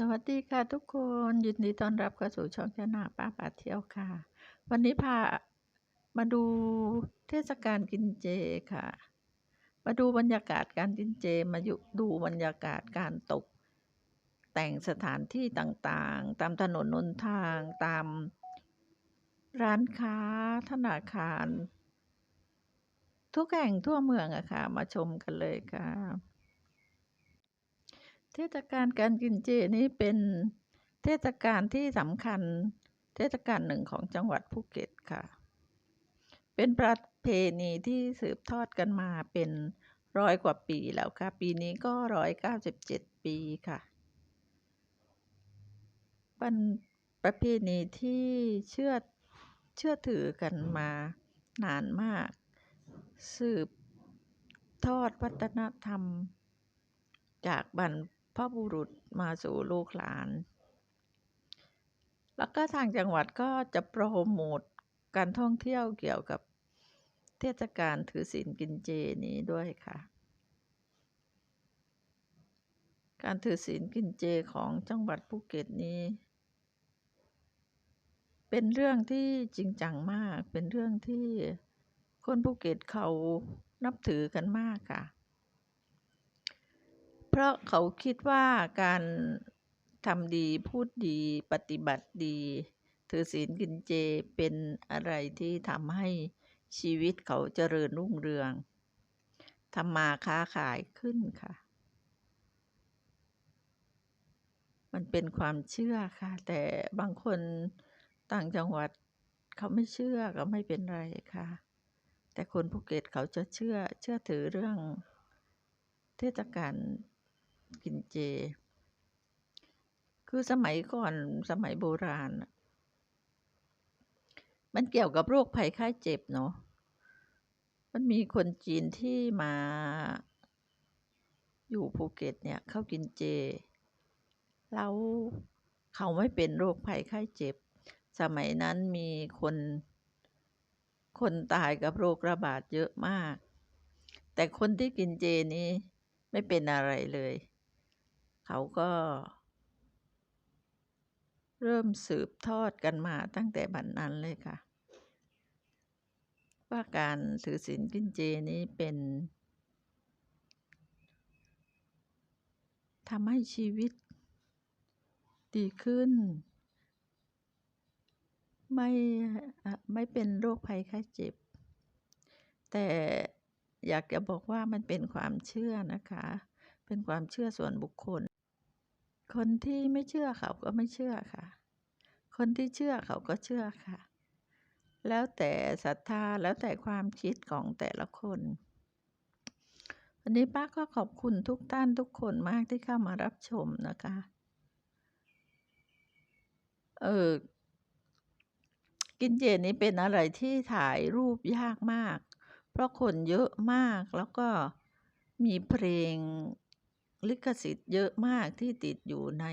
สวัสดีค่ะทุกคนยินดีต้อนรับเข้าสู่ช่องเจ้าหน้าป้าป่าเที่ยวค่ะ วันนี้พามาดูเทศกาลกินเจค่ะ มาดูบรรยากาศการกินเจมาดูบรรยากาศการตก แต่งสถานที่ต่างๆ ตามถนนนนทางตาม ร้านค้าธนาคาร ทุกแห่งทั่วเมืองอะค่ะ มาชมกันเลยค่ะ เทศกาลการกินเจนี้เป็นเทศกาลที่สำคัญเทศกาลหนึ่งของจังหวัดภูเก็ตค่ะ เป็นประเพณีที่สืบทอดกันมาเป็นร้อยกว่าปีแล้วค่ะ ปีนี้ก็ร้อยเก้าสิบเจ็ดปีค่ะเป็นประเพณีที่เชื่อเชื่อถือกันมานานมาก สืบทอดวัฒนธรรม จากบรรพ บุรุษมาสู่ลูกหลาน แล้วก็ทางจังหวัดก็จะโปรโมทการท่องเที่ยวเกี่ยวกับเทศกาลถือศีลกินเจนี้ด้วยค่ะ การถือศีลกินเจของจังหวัดภูเก็ตนี้ เป็นเรื่องที่จริงจังมาก เป็นเรื่องที่คนภูเก็ตเขานับถือกันมากค่ะ เพราะเขาคิดว่าการทำดีพูดดีปฏิบัติดี ถือศีลกินเจเป็นอะไรที่ทำให้ชีวิตเขาเจริญรุ่งเรืองทำมาค้าขายขึ้นค่ะ มันเป็นความเชื่อค่ะ แต่บางคนต่างจังหวัดเขาไม่เชื่อก็ไม่เป็นไรค่ะ แต่คนภูเก็ตเขาจะเชื่อเชื่อถือเรื่องเทศกาล กินเจ คือสมัยก่อนสมัยโบราณ มันเกี่ยวกับโรคภัยไข้เจ็บเนาะมันมีคนจีนที่มาอยู่ภูเก็ตเนี่ยเขากินเจ แล้วเขาไม่เป็นโรคภัยไข้เจ็บ สมัยนั้นมีคนคนตายกับโรคระบาดเยอะมาก แต่คนที่กินเจนี้ไม่เป็นอะไรเลย เขาก็ เริ่มสืบทอดกันมาตั้งแต่บัดนนั้นเลยค่ะ ว่าการถือศีลกินเจนี้เป็นทำให้ชีวิต ดีขึ้น ไม่ไม่เป็นโรคภัยไข้เจ็บ แต่อยากจะบอกว่ามันเป็นความเชื่อนะคะ เป็นความเชื่อส่วนบุคคล คนที่ไม่เชื่อเขาก็ไม่เชื่อค่ะ คนที่เชื่อเขาก็เชื่อค่ะ แล้วแต่ศรัทธาแล้วแต่ความคิดของแต่ละคน วันนี้ป้าก็ขอบคุณทุกท่านทุกคนมากที่เข้ามารับชมนะคะ เออกินเจนี้เป็นอะไรที่ถ่ายรูปยากมาก เพราะคนเยอะมากแล้วก็มีเพลง ลิขสิทธิ์เยอะมากที่ติดอยู่ใน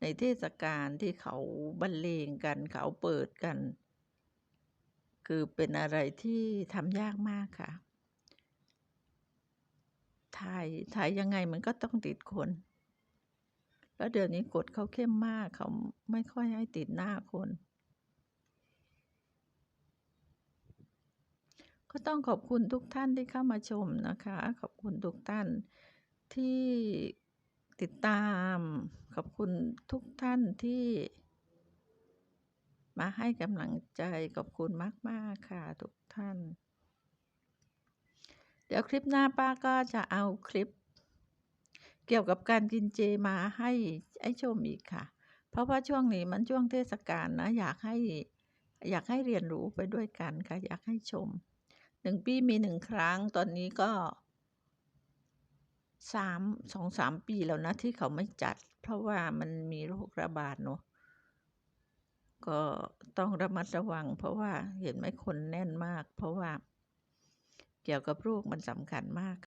ในเทศกาลที่เขาบรรเลงกันเขาเปิดกัน คือเป็นอะไรที่ทำยากมากค่ะ ถ่ายถ่ายยังไงมันก็ต้องติดคน แล้วเดี๋ยวนี้กฎเขาเข้มมากเขาไม่ค่อยให้ติดหน้าคน ก็ต้องขอบคุณทุกท่านที่เข้ามาชมนะคะ ขอบคุณทุกท่าน ที่ติดตาม ขอบคุณทุกท่านที่มาให้กำลังใจ ขอบคุณมาก ๆ ค่ะ ทุกท่าน เดี๋ยวคลิปหน้าป้าก็จะเอาคลิป เกี่ยวกับการกินเจมาให้ไอ้ชมอีกค่ะ เพราะว่าช่วงนี้มันช่วงเทศกาลนะ อยากให้อยากให้เรียนรู้ไปด้วยกันค่ะ อยากให้ชมหนึ่งปีมีหนึ่งครั้งตอนนี้ก็ สามสองสามปีแล้วนะที่เขาไม่จัด เพราะว่ามันมีโรคระบาดเนาะก็ต้องระมัดระวัง เพราะว่าเห็นไหมคนแน่นมาก เพราะว่าเกี่ยวกับโรคมันสำคัญมาก